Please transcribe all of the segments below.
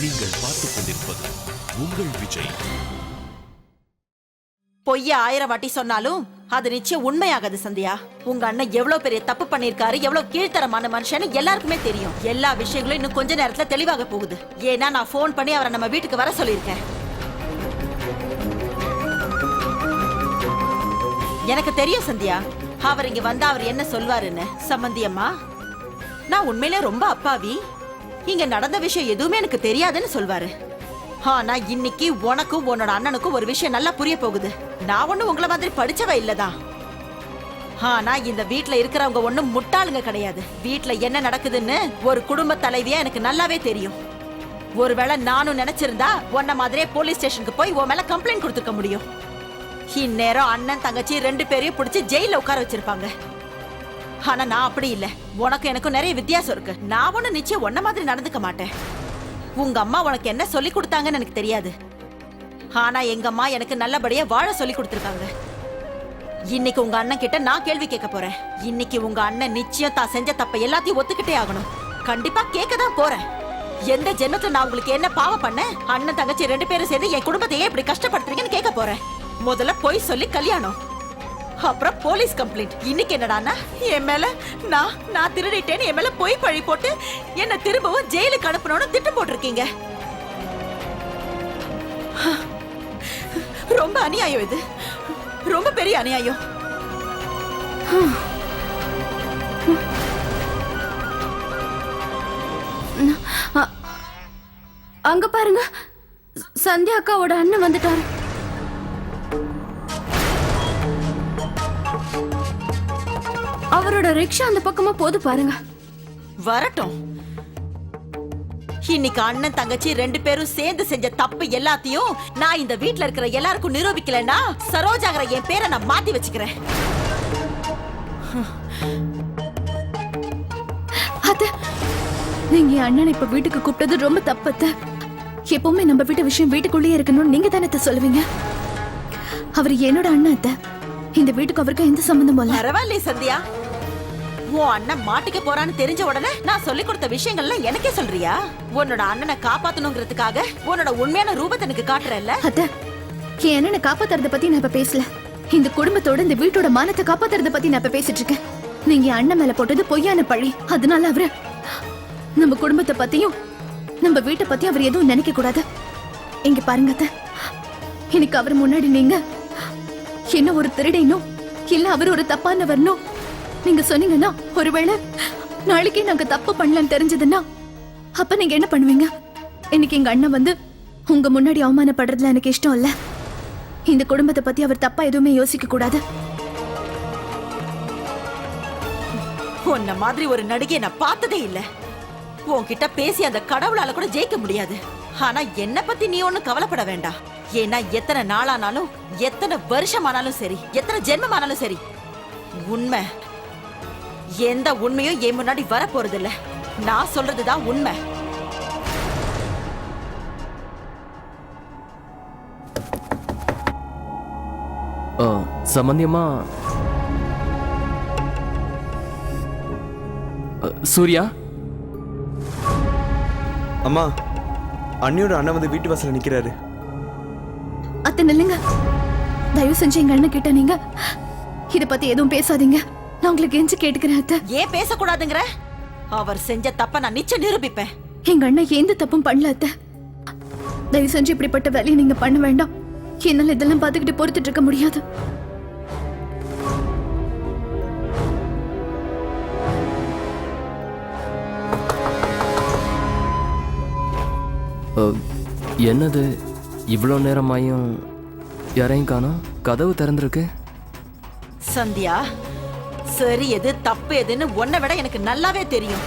நீங்கள் பார்த்துக் கொண்டிருப்பது உங்கள் விஜய். பொய்ய ஆயிரம் வாட்டி சொன்னாலும் அது நிச்சயம் உண்மையாகாது சந்தியா. உங்க அண்ணன் எவ்வளவு பெரிய தப்பு பண்ணிருக்காரு எவ்வளவு கீழ்த்தரமான மனுஷன்னு எல்லாருக்குமே தெரியும். எல்லா விஷயங்களும் இன்னும் கொஞ்ச நேரத்துல தெளிவாக போகுது. ஏன்னா நான் ஃபோன் பண்ணி அவரை நம்ம வீட்டுக்கு வர சொல்லியிருக்கேன். எனக்கு தெரியும் சந்தியா அவர் இங்க வந்தா அவர் என்ன சொல்வாருன்னு. சம்பந்தியம்மா நான் உண்மையிலே ரொம்ப அப்பாவி. இங்க நடந்த விஷயம் எதுவுமே எனக்கு தெரியாதுன்னு சொல்வாரு. ஆனா இன்னைக்கு உனக்கும் உன்னோட அண்ணனுக்கும் ஒரு விஷயம் நல்லா புரிய போகுது. நான் ஒண்ணும் உங்களை மாதிரி படிச்சவ இல்லதான் ஆனா இந்த வீட்ல இருக்கிறவங்க ஒண்ணும் முட்டாளுங்க கிடையாது. வீட்ல என்ன நடக்குதுன்னு ஒரு குடும்ப தலைவியா எனக்கு நல்லாவே தெரியும். ஒருவேளை நானும் நினைச்சிருந்தா உன்ன மாதிரியே போலீஸ் ஸ்டேஷனுக்கு போய் உன் மேல கம்ப்ளைண்ட் கொடுத்துக்க முடியும். இந்நேரம் அண்ணன் தங்கச்சி ரெண்டு பேரையும் பிடிச்சி ஜெயில உட்கார வச்சிருப்பாங்க. ஆனா நான் அப்படி இல்ல. உனக்கு எனக்கும் நிறைய வித்தியாசம் இருக்கு. நான் ஒண்ணு நிச்சயம் ஒன்ன மாதிரி நடந்துக்க மாட்டேன். உங்க அம்மா உனக்கு என்ன சொல்லி கொடுத்தாங்கன்னு எனக்கு தெரியாது. ஆனா எங்க அம்மா எனக்கு நல்லபடியா வாழ சொல்லி கொடுத்துருக்காங்க. இன்னைக்கு உங்க அண்ணன் கிட்ட நான் கேள்வி கேட்க போறேன். இன்னைக்கு உங்க அண்ணன் நிச்சயம் தான் செஞ்ச தப்ப எல்லாத்தையும் ஒத்துக்கிட்டே ஆகணும். கண்டிப்பா கேட்க தான் போறேன். எந்த ஜென்மத்துல நான் உங்களுக்கு என்ன பாவம் பண்ணேன்? அண்ணன் தங்கச்சி ரெண்டு பேரும் சேர்ந்து என் குடும்பத்தையே இப்படி கஷ்டப்படுத்துறீங்கன்னு கேட்க போறேன். முதல்ல போய் சொல்லி கல்யாணம். அப்புறம் போலீஸ் கம்ப்ளைண்ட். இன்னைக்கு என்னடானா என் மேல நான் நான் திருடிட்டேன்னு என் மேல பொய் பழி போட்டு என்ன திரும்பவும் ஜெயிலுக்கு அனுப்பணும்னு திட்டம் போட்டிருக்கீங்க. ரொம்ப அநியாயம் இது. ரொம்ப பெரிய அநியாயம். அங்க பாருங்க. சந்தியா அக்காவோட அண்ணன் வந்துட்டாரு. அவரோட ரிக்ஷா அந்த பக்கமா போது பாருங்க. வரட்டும். இன்னைக்கு அண்ணன் தங்கச்சி ரெண்டு பேரும் சேர்ந்து செஞ்ச தப்பு எல்லாத்தையும் நான் இந்த வீட்ல இருக்கிற எல்லாருக்கும் நிரூபிக்கலன்னா சரோஜாங்கிற என் பேரை நான் மாத்தி வச்சுக்கிறேன். அத்த நீங்க அண்ணனை இப்ப வீட்டுக்கு கூப்பிட்டது ரொம்ப தப்பு அத்த எப்பவுமே நம்ம வீட்டு விஷயம் வீட்டுக்குள்ளேயே இருக்கணும்னு நீங்க தானே சொல்லுவீங்க? அவர் என்னோட அண்ணன் அத்த. இந்த வீட்டுக்கு அவருக்கு எந்த சம்பந்தமும் இல்ல. பரவாயில்லையே சந்தியா. உன் அண்ணன் மாட்டிக்க போறான்னு தெரிஞ்ச உடனே நான் சொல்லி கொடுத்த விஷயங்கள்லாம் எனக்கே சொல்றியா? உன்னோட அண்ணனை காப்பாத்தணுங்கிறதுக்காக உன்னோட உண்மையான ரூபத்தை எனக்கு காட்டுறல்ல? அத்த என் அண்ணனை காப்பாத்துறத பத்தி நான் இப்ப பேசல. இந்த குடும்பத்தோட இந்த வீட்டோட மானத்தை காப்பாத்துறத பத்தி நான் இப்ப பேசிட்டு இருக்கேன். நீங்க என் அண்ணன் மேல போட்டது பொய்யான பழி. அதனால அவரு நம்ம குடும்பத்தை பத்தியும் நம்ம வீட்டை பத்தி அவர் எதுவும் நினைக்க கூடாது. இங்க பாருங்க அத்த. எனக்கு அவர் முன்னாடி நீங்க என்ன ஒரு திருடினும் இல்ல அவர் ஒரு தப்பானவர்னும் நீங்க சொன்னீங்கன்னா ஒருவேளை நாளைக்கே நாங்க தப்பு பண்ணலன்னு தெரிஞ்சதுன்னா அப்ப நீங்க என்ன பண்ணுவீங்க? இன்னைக்கு எங்க அண்ணன் வந்து உங்க முன்னாடி அவமானப்படுறதுல எனக்கு இஷ்டம் இல்ல. இந்த குடும்பத்தை பத்தி அவர் தப்பா எதுவுமே யோசிக்க கூடாது. உன்ன மாதிரி ஒரு நடிகை நான் பார்த்ததே இல்ல. உன்கிட்ட பேசி அந்த கடவுளால கூட ஜெயிக்க முடியாது. ஆனா என்ன பத்தி நீ ஒண்ணு கவலைப்பட வேண்டாம். ஏன்னா எத்தனை நாளானாலும் எத்தனை வருஷமானாலும் சரி எத்தனை ஜென்மமானாலும் சரி உண்மை எந்த உண்மையும் என் முன்னாடி வர போறது இல்ல நான் சொல்றதுதான் உண்மை. சம்பந்தியமா சூர்யா? அம்மா அண்ணியோட அண்ணன் வந்து வீட்டு வாசல்ல நிக்கிறாரு. அத்தை நில்லுங்க. தயவு செஞ்சு எங்க அண்ணன் கிட்ட நீங்க? இத பத்தி எதுவும் பேசாதீங்க. நான் உங்களுக்கு கெஞ்சி கேட்டுக்கிறேன் அத்தை. ஏன் பேசக்கூடாதுங்கிற? அவர் செஞ்ச தப்ப நான் நிச்சயம் நிரூபிப்பேன். எங்க அண்ணன் எந்த தப்பும் பண்ணல அத்தை. தயவு செஞ்சு இப்படிப்பட்ட வேலையை நீங்க பண்ண வேண்டாம். என்னால இதெல்லாம் பார்த்துக்கிட்டு பொறுத்துட்டு இருக்க முடியாது. அ, என்னது இவ்வளோ நேரமாயும் யாரையும் காணோம்? கதவு திறந்திருக்கு. சந்தியா? சரி எது தப்பு எதுன்னு உன்னை விட எனக்கு நல்லாவே தெரியும்.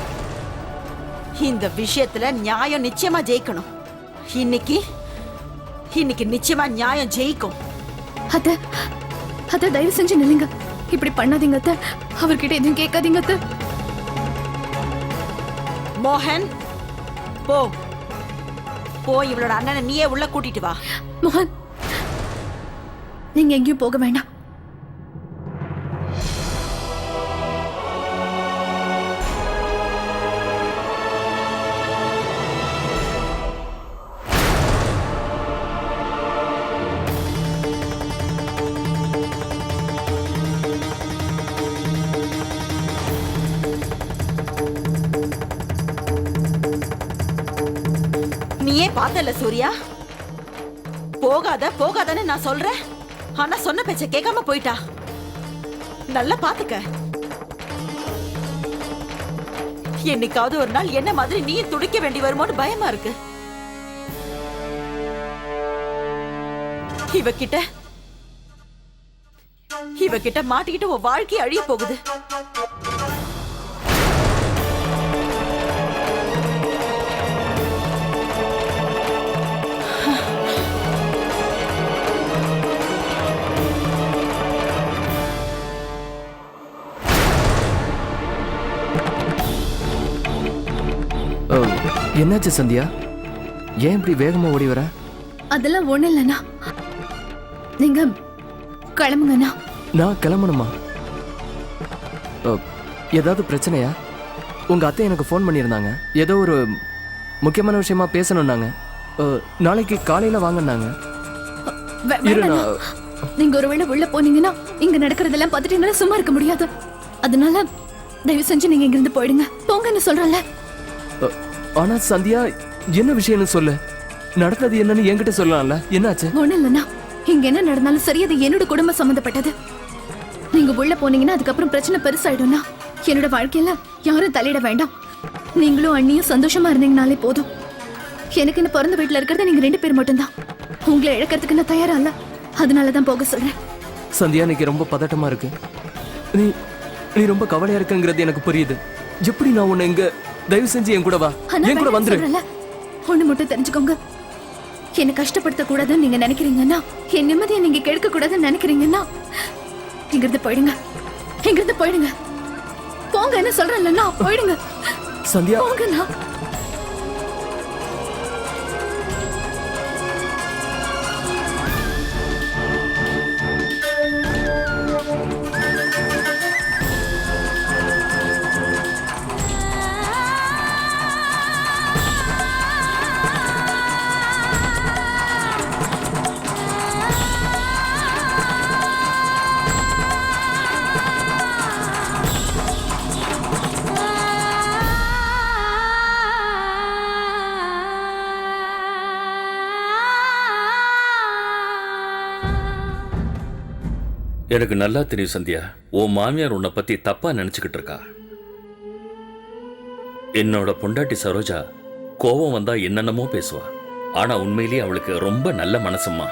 இந்த விஷயத்துல நியாயம் நிச்சயமா ஜெயிக்கணும். இன்னைக்கு இன்னைக்கு நிச்சயமா நியாயம் ஜெயிக்கும். அத்தை அத்தை தயவு செஞ்சு நில்லுங்க. இப்படி பண்ணாதீங்க அத்தை. அவர்கிட்ட எதுவும் கேட்காதீங்க அத்தை. மோகன் போ. போ இவளோட அண்ணனை நீயே உள்ள கூட்டிட்டு வா. மோகன் நீங்க எங்கேயும் போக வேண்டாம் சூர்யா? போகாத போகாதன்னு நான் சொல்றேன். ஆனா சொன்ன பேச்ச கேட்காம போயிட்டா. நல்லா பாத்துக்க. என்னைக்காவது ஒரு நாள் என்ன மாதிரி நீ துடிக்க வேண்டி வருமோன்னு பயமா இருக்கு. இவகிட்ட இவகிட்ட மாட்டிக்கிட்டு உன் வாழ்க்கை அழிய போகுது. என்னாச்சு சந்தியா? ஏன் இப்படி வேகமா ஓடி வர? அதெல்லாம் ஒண்ணு இல்லைண்ணா. நீங்க கிளம்புங்கண்ணா. நான் கிளம்பணுமா? ஏதாவது பிரச்சனையா? உங்க அத்தை எனக்கு ஃபோன் பண்ணியிருந்தாங்க. ஏதோ ஒரு முக்கியமான விஷயமா பேசணும்னாங்க. நாளைக்கு காலையில வாங்கன்னாங்க. வே- இரு வேண்டாண்ணா. நான் நீங்க ஒருவேளை உள்ள போனீங்கன்னா இங்க நடக்கிறதெல்லாம் பார்த்துட்டு என்னால சும்மா இருக்க முடியாது. அதனால தயவு செஞ்சு நீங்க இங்கிருந்து போயிடுங்க. போங்கன்னு சொல்றேன்ல. ஆனா சந்தியா என்ன விஷயம்னு சொல்லு? நடந்தது என்னன்னு என்கிட்ட சொல்லலாம்ல. என்னாச்சு? ஒண்ணு இல்லைண்ணா. இங்க என்ன நடந்தாலும் சரி அது என்னோட குடும்பம் சம்மந்தப்பட்டது நீங்க உள்ள போனீங்கன்னா அதுக்கப்புறம் பிரச்சனை பெருசாயிடும்னா என்னோட வாழ்க்கையில யாரும் தலையிட வேண்டாம். நீங்களும் அண்ணியும் சந்தோஷமா இருந்தீங்கனாலே போதும். எனக்கு இந்த பிறந்த வீட்டுல இருக்கிறது நீங்க ரெண்டு பேர் மட்டும்தான். உங்களை இழக்கிறதுக்கு நான் தயாரா இல்ல. அதனாலதான் போக சொல்றேன். சந்தியா இன்னைக்கு ரொம்ப பதட்டமா இருக்கு. நீ நீ ரொம்ப கவலையா இருக்குங்கிறது எனக்கு புரியுது. எப்படி நான் உன்னை இங்க தயவு செஞ்சு என் கூட வா. என் கூட வந்துரு. ஒண்ணு மட்டும் தெரிஞ்சுக்கோங்க. என்னை கஷ்டப்படுத்த கூடாதுன்னு நீங்க நினைக்கிறீங்கன்னா என் நிம்மதியை நீங்க கெடுக்க கூடாதுன்னு நினைக்கிறீங்கன்னா இங்கிருந்து போயிடுங்க. இங்கிருந்து போயிடுங்க. போங்க என்ன சொல்றேன்லண்ணா போயிடுங்க. சந்தியா. போங்கண்ணா. எனக்கு நல்லா தெரியும் சந்தியா. உன் மாமியார் உன்னை பத்தி தப்பா நினைச்சுக்கிட்டு இருக்கா? என்னோட பொண்டாட்டி சரோஜா கோபம் வந்தா என்னென்னமோ பேசுவா. ஆனா உண்மையிலேயே அவளுக்கு ரொம்ப நல்ல மனசுமா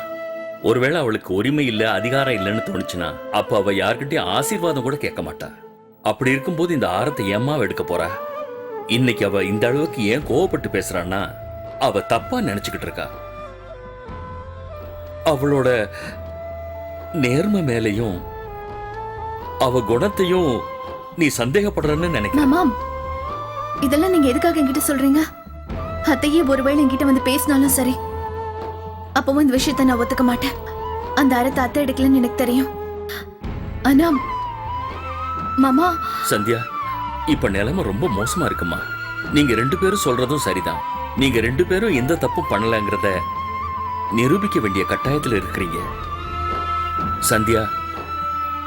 ஒருவேளை அவளுக்கு உரிமை இல்ல அதிகாரம் இல்லைன்னு தோணுச்சுன்னா அப்ப அவ யார்கிட்டயும் ஆசீர்வாதம் கூட கேட்க மாட்டா. அப்படி இருக்கும்போது இந்த ஆரத்தை ஏம்மா எடுக்க போறா? இன்னைக்கு அவ இந்த அளவுக்கு ஏன் கோவப்பட்டு பேசுறான்னா அவ தப்பா நினைச்சுக்கிட்டு இருக்கா. அவளோட நேர்மை மேலையும் அவ குணத்தையும் நீ சந்தேகப்படுறன்னு நினைக்கிற மாமா இதெல்லாம் நீங்க எதுக்காக என்கிட்ட சொல்றீங்க? அத்தையே ஒருவேளை என்கிட்ட வந்து பேசினாலும் சரி. அப்பவும் இந்த விஷயத்த நான் ஒத்துக்க மாட்டேன். அந்த அறத்தை அத்தை எடுக்கலன்னு எனக்கு தெரியும். ஆனா மாமா சந்தியா இப்ப நிலைமை ரொம்ப மோசமா இருக்குமா? நீங்க ரெண்டு பேரும் சொல்றதும் சரிதான். நீங்க ரெண்டு பேரும் எந்த தப்பும் பண்ணலங்கிறத நிரூபிக்க வேண்டிய கட்டாயத்துல இருக்கிறீங்க. சந்தியா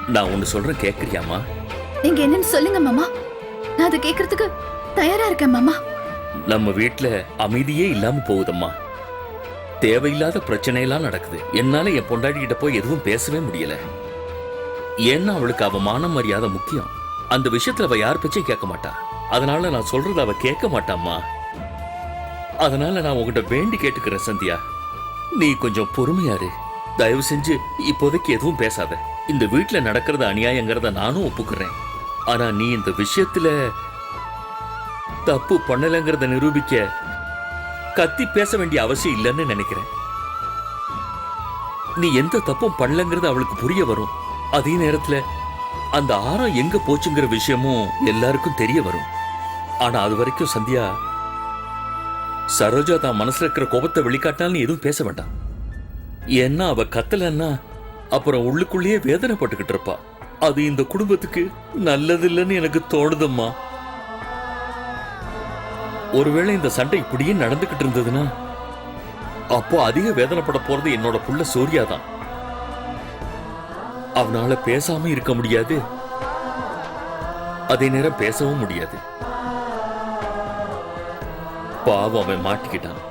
நான் ஒன்னு சொல்றேன் கேக்குறியாமா நீங்க என்னன்னு சொல்லுங்க மாமா. நான் அதை கேட்கறதுக்கு தயாரா இருக்கேன் மாமா. நம்ம வீட்ல அமைதியே இல்லாம போகுதம்மா. தேவையில்லாத பிரச்சனையெல்லாம் நடக்குது. என்னால என் பொண்டாட்டி கிட்ட போய் எதுவும் பேசவே முடியல. ஏன்னா அவளுக்கு அவ மான மரியாதை முக்கியம். அந்த விஷயத்துல அவ யார் பேச்சையும் கேட்க மாட்டா. அதனால நான் சொல்றத அவ கேட்க மாட்டாம்மா. அதனால நான் உன்கிட்ட வேண்டி கேட்டுக்கிறேன் சந்தியா. நீ கொஞ்சம் பொறுமையா இரு. தயவு செஞ்சு இப்போதைக்கு எதுவும் பேசாத. இந்த வீட்ல நடக்கிறது அநியாயங்கிறத நானும் ஒப்புக்கிறேன். ஆனா நீ இந்த விஷயத்துல தப்பு பண்ணலங்கிறத நிரூபிக்க கத்தி பேச வேண்டிய அவசியம் இல்லைன்னு நினைக்கிறேன். நீ எந்த தப்பும் பண்ணலங்கிறது அவளுக்கு புரிய வரும். அதே நேரத்துல அந்த ஆரம் எங்க போச்சுங்கிற விஷயமும் எல்லாருக்கும் தெரிய வரும். ஆனா அது வரைக்கும் சந்தியா சரோஜா தான் மனசுல இருக்கிற கோபத்தை வெளிக்காட்டினாலும் எதுவும் பேச வேண்டாம். ஏன்னா அவ கத்தலன்னா? அப்புறம் உள்ளுக்குள்ளேயே வேதனைப்பட்டுக்கிட்டு இருப்பா. அது இந்த குடும்பத்துக்கு நல்லதில்லைன்னு எனக்கு தோணுதம்மா. ஒருவேளை இந்த சண்டை இப்படியே நடந்துகிட்டு இருந்ததுன்னா? அப்போ அதிக வேதனைப்பட போறது என்னோட புள்ள சூர்யா தான். அவனால பேசாம இருக்க முடியாது. அதே நேரம் பேசவும் முடியாது. பாவம் அவன் மாட்டிக்கிட்டான்.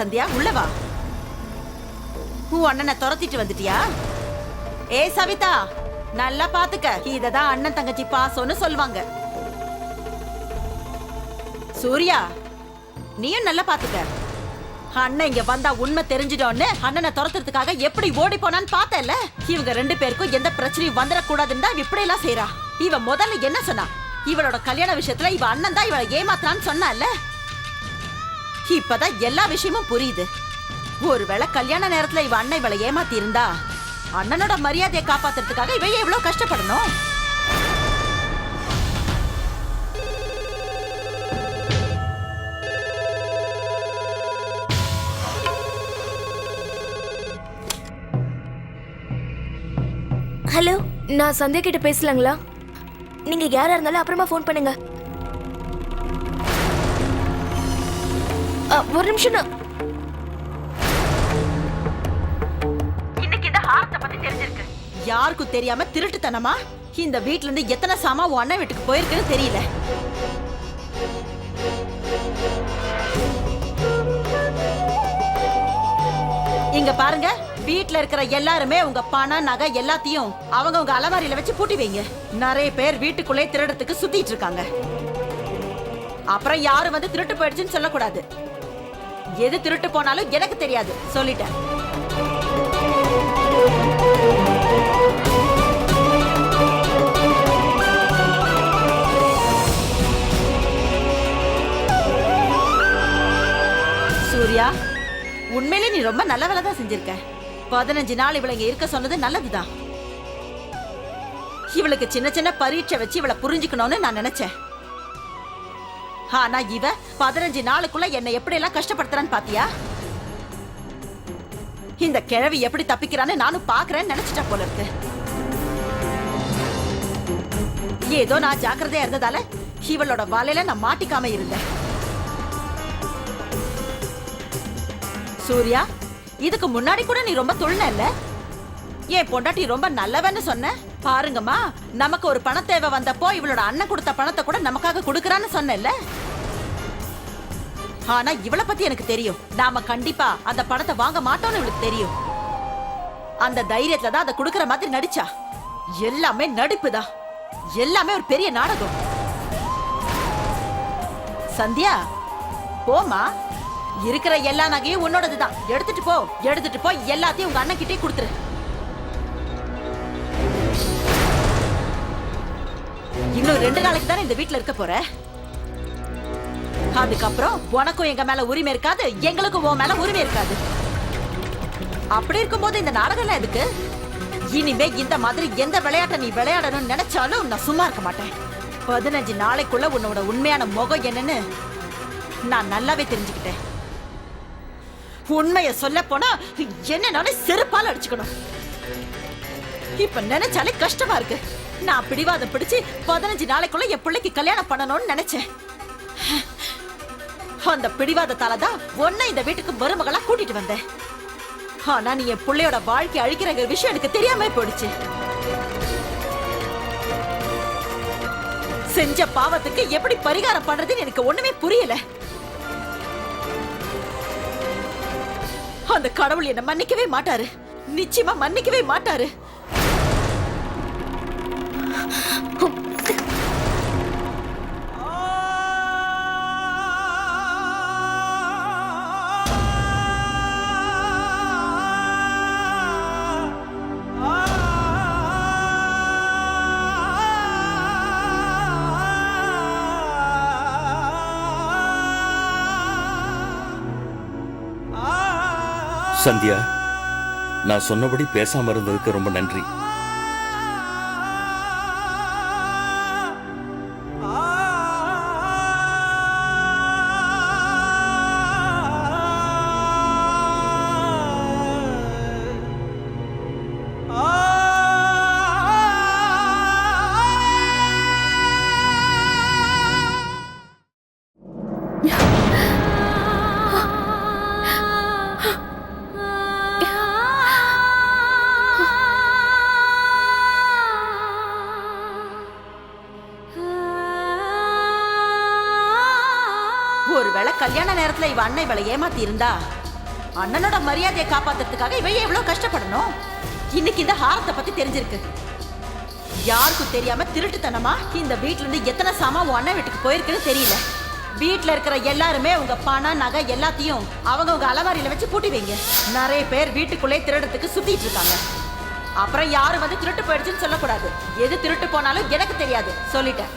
சந்தியா உள்ள வா. உன் அண்ணனை துரத்திட்டு வந்துட்டியா? ஏ சவிதா நல்லா பாத்துக்க. இததான் அண்ணன் தங்கச்சி பாசம்னு சொல்லுவாங்க. சூர்யா நீயும் நல்லா பாத்துக்க. அண்ணன் இங்க வந்தா உண்மை தெரிஞ்சிட்டோன்னு அண்ணனை துரத்துறதுக்காக எப்படி ஓடி போனான்னு பார்த்தல இவங்க ரெண்டு பேருக்கும் எந்த பிரச்சனையும் வந்துடக்கூடாதுன்னு தான் இப்படி எல்லாம் செய்யறா இவ முதல்ல என்ன சொன்னா? இவளோட கல்யாண விஷயத்துல இவ அண்ணன் தான் இவளை ஏமாத்தான்னு சொன்னால இப்பதான் எல்லா விஷயமும் புரியுது. ஒருவேளை கல்யாண நேரத்துல இவ அண்ணன் இவளை ஏமாத்தி இருந்தா அண்ணனோட மரியாதையை காப்பாத்துறதுக்காக இவ எவ்வளவு கஷ்டப்படணும்? ஹலோ நான் சந்தியா கிட்ட பேசலாங்களா? நீங்க யாரா இருந்தாலும் அப்புறமா ஃபோன் பண்ணுங்க. ஒரு நிமிஷம். இன்னைக்கு இந்த ஹாரத்தை பத்தி தெரிஞ்சிருக்கு. யாருக்கும் தெரியாம திருட்டுத்தனமா? இந்த வீட்ல இருந்து எத்தனை சாமா உன் அண்ணன் வீட்டுக்கு போயிருக்குன்னு தெரியல. இங்க பாருங்க வீட்ல இருக்கிற எல்லாருமே உங்க பணம் நகை எல்லாத்தையும் அவங்க உங்க அலமாரியில வச்சு பூட்டி வைங்க. நிறைய பேர் வீட்டுக்குள்ளே திருடத்துக்கு சுத்திட்டு இருக்காங்க. அப்புறம் யாரும் வந்து திருட்டு போயிடுச்சுன்னு சொல்லக்கூடாது. எது திருட்டு போனாலும் எனக்கு தெரியாது. சொல்லிட்டேன். சூர்யா உண்மையிலே நீ ரொம்ப நல்ல வேலை தான் செஞ்சிருக்க. பதினஞ்சு நாள் இவளை இங்க இருக்க சொன்னது நல்லதுதான். இவளுக்கு சின்ன சின்ன பரீட்சை வச்சு இவளை புரிஞ்சுக்கணும்னு நான் நினைச்சேன். ஆனா இவ. பதினஞ்சு நாளுக்குள்ள என்னை எப்படி எல்லாம் கஷ்டப்படுத்துறான்னு பாத்தியா? இந்த கிழவி எப்படி தப்பிக்கிறான்னு நானும் பாக்குறேன்னு நினைச்சிட்டா போல இருக்கு. ஏதோ நான் ஜாக்கிரதையா இருந்ததால இவளோட வலையில நான் மாட்டிக்காம இருந்தேன். சூர்யா இதுக்கு முன்னாடி கூட நீ ரொம்ப துள்ன இல்ல? ஏன் பொண்டாட்டி ரொம்ப நல்லவன்னு சொன்ன? பாருங்கம்மா நமக்கு ஒரு பண தேவை வந்தப்போ இவளோட அண்ணன் கொடுத்த பணத்தை கூட நமக்காக கொடுக்கறான்னு சொன்னேல்ல ஆனா இவளை பத்தி எனக்கு தெரியும். நாம கண்டிப்பா அந்த பணத்தை வாங்க மாட்டோம்னு இவளுக்கு தெரியும். அந்த தைரியத்துல தான் அதை கொடுக்கற மாதிரி நடிச்சா. எல்லாமே நடிப்புதான் எல்லாமே ஒரு பெரிய நாடகம். சந்தியா போமா இருக்கிற எல்லா நகையும் உன்னோடதுதான் எடுத்துட்டு போ. எடுத்துட்டு போ எல்லாத்தையும் உங்க அண்ணன் கிட்டே கொடுத்துரு. இன்னும் ரெண்டு நாளைக்கு தானே இந்த வீட்ல இருக்க போற? அதுக்கப்புறம் உனக்கும் எங்க மேல உரிமை இருக்காது எங்களுக்கும் உன் மேல உரிமை இருக்காது. அப்படி இருக்கும்போது இந்த நாடகம் எதுக்கு? இனிமே இந்த மாதிரி எந்த விளையாட்டை நீ விளையாடணும்னு நினைச்சாலும் நான் சும்மா இருக்க மாட்டேன். பதினஞ்சு நாளைக்குள்ள உன்னோட உண்மையான முகம் என்னன்னு நான் நல்லாவே தெரிஞ்சுக்கிட்டேன். உண்மைய சொல்ல போனா என்னனாலும் செருப்பால அடிச்சுக்கணும். இப்ப நினைச்சாலே கஷ்டமா இருக்கு. நான் பிடிவாதம் பிடிச்சு பதினஞ்சு நாளைக்குள்ள என் பிள்ளைக்கு கல்யாணம் பண்ணணும்னு நினைச்சேன். அந்த பிடிவாதத்தால தான் உன்னை இந்த வீட்டுக்கு மருமகளா கூட்டிட்டு வந்தேன். ஆனா நீ என் பிள்ளையோட வாழ்க்கை அழிக்கிற விஷயம் எனக்கு தெரியாம போயிடுச்சு. செஞ்ச பாவத்துக்கு எப்படி பரிகாரம் பண்றதுன்னு எனக்கு ஒண்ணுமே புரியல. அந்த கடவுள் என்ன மன்னிக்கவே மாட்டாரு. நிச்சயமா மன்னிக்கவே மாட்டாரு. சந்தியா நான் சொன்னபடி பேசாம இருந்ததுக்கு ரொம்ப நன்றி. ஒருவேளை நேரத்துல இவ அண்ணன் இவளை ஏமாத்தி இருந்தா அண்ணனோட மரியாதையை காப்பாத்துறதுக்காக இவ எவ்வளவு கஷ்டப்படணும்? இன்னைக்கு இந்த ஹாரத்தை பத்தி தெரிஞ்சிருக்கு. யாருக்கும் தெரியாம திருட்டுத்தனமா இந்த வீட்டுல இருந்து எத்தனை சாமா உன் அண்ணன் வீட்டுக்கு போயிருக்குன்னு தெரியல. வீட்டில் இருக்கிற எல்லாருமே உங்க பணம் நகை எல்லாத்தையும் அவங்க உங்க அலமாரியில வச்சு பூட்டி வைங்க. நிறைய பேர் வீட்டுக்குள்ளே திருடத்துக்கு சுத்திட்டு இருக்காங்க. அப்புறம் யாரும் வந்து திருட்டு போயிடுச்சுன்னு சொல்லக்கூடாது. எது திருட்டு போனாலும் எனக்கு தெரியாது. சொல்லிட்டேன்.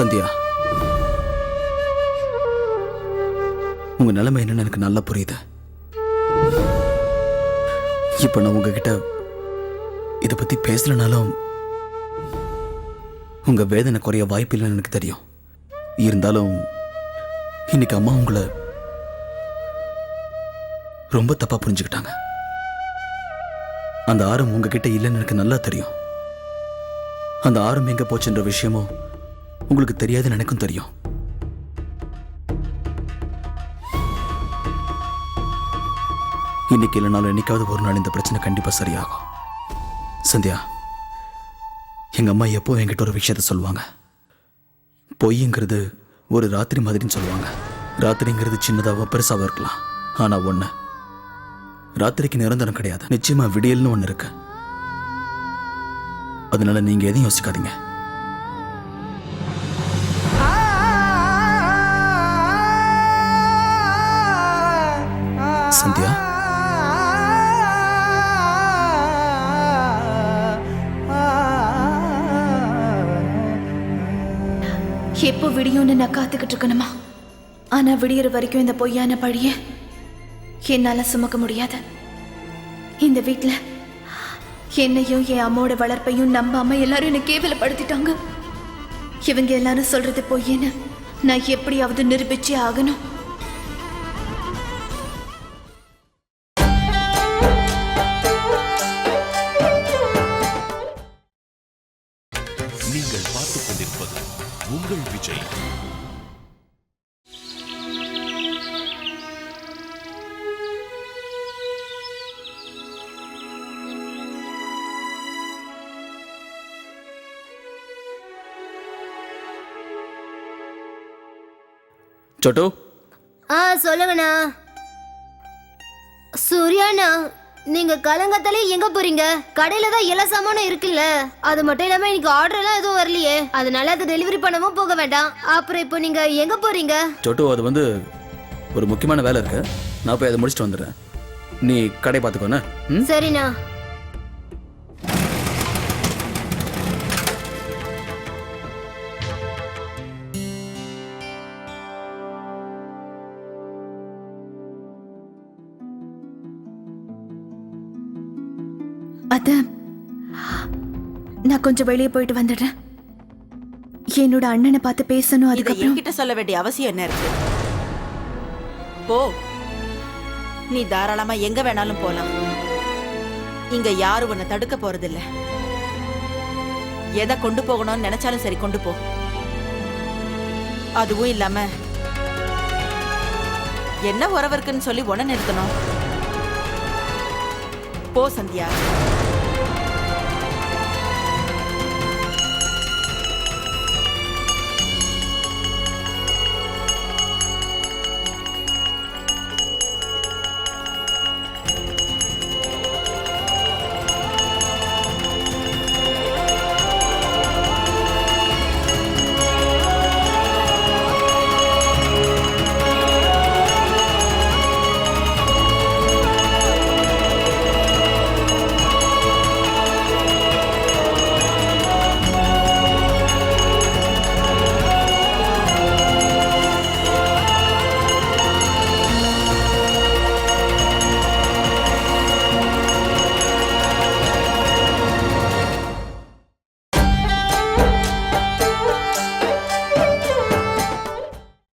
சந்தியா. உங்க நிலைமை என்னன்னு எனக்கு நல்லா புரியுது. இப்ப நான் உங்ககிட்ட இதை பத்தி பேசலனாலும் உங்க வேதனை குறைய வாய்ப்பில்லைன்னு எனக்கு தெரியும். இருந்தாலும் இன்னைக்கு அம்மா உங்களை ரொம்ப தப்பா புரிஞ்சுக்கிட்டாங்க. அந்த ஆரம் உங்ககிட்ட இல்லைன்னு எனக்கு நல்லா தெரியும். அந்த ஆரம் எங்க போச்சுன்ற விஷயமும் உங்களுக்கு தெரியாதுன்னு எனக்கும் தெரியும். இன்னைக்கு இல்லைனாலும் என்னைக்காவது ஒரு நாள் இந்த பிரச்சனை கண்டிப்பா சரியாகும். சந்தியா எங்க அம்மா எப்போ என்கிட்ட ஒரு விஷயத்த சொல்லுவாங்க? பொய்ங்கிறது ஒரு ராத்திரி மாதிரின்னு சொல்லுவாங்க. ராத்திரிங்கிறது சின்னதாகவும் பெருசாகவும் இருக்கலாம். ஆனா ஒண்ணு ராத்திரிக்கு நிரந்தரம் கிடையாது. நிச்சயமா விடியல்னு ஒன்று இருக்கு. அதனால நீங்க எதையும் யோசிக்காதீங்க. சந்தியா? எப்போ விடியும்னு நான் காத்துக்கிட்டு இருக்கணுமா? ஆனா விடியற வரைக்கும் இந்த பொய்யான பழிய என்னால சுமக்க முடியாது. இந்த வீட்டில் என்னையும் என் அம்மாவோட வளர்ப்பையும் நம்பாம எல்லாரும் என்னை கேவலப்படுத்திட்டாங்க. இவங்க எல்லாரும் சொல்றது பொய்யன்னு நான் எப்படியாவது நிரூபிச்சே ஆகணும். சொட்டு. ஆ சொல்லுங்கண்ணா. சூர்யாண்ணா நீங்க கலங்கத்தாலே எங்க போறீங்க? கடையில தான் எல்லா சாமானும் இருக்குல்ல. அது மட்டும் இல்லாம இன்னைக்கு ஆர்டர் எல்லாம் எதுவும் வரலையே. அதனால அதை டெலிவரி பண்ணவும் போக வேண்டாம். அப்புறம் இப்போ நீங்க எங்க போறீங்க? சொட்டு அது வந்து ஒரு முக்கியமான வேலை இருக்கு. நான் போய் அதை முடிச்சுட்டு வந்துடுறேன். நீ கடை பார்த்துக்கோண்ணே. ம்? சரிண்ணா. நான் கொஞ்சம் வெளியே போயிட்டு வந்துடுறேன். என்னோட அண்ணனை பார்த்து பேசணும் இதை அதுக்கப்புறம் என்கிட்ட சொல்ல வேண்டிய அவசியம் என்ன இருக்கு? போ. நீ தாராளமா எங்க வேணாலும் போலாம். இங்க யாரும் உன்னை தடுக்க போறதில்ல. எதை கொண்டு போகணும்னு நினைச்சாலும் சரி கொண்டு போ. அதுவும் இல்லாம என்ன உறவு இருக்குன்னு சொல்லி உன நிறுத்தணும். போ சந்தியா.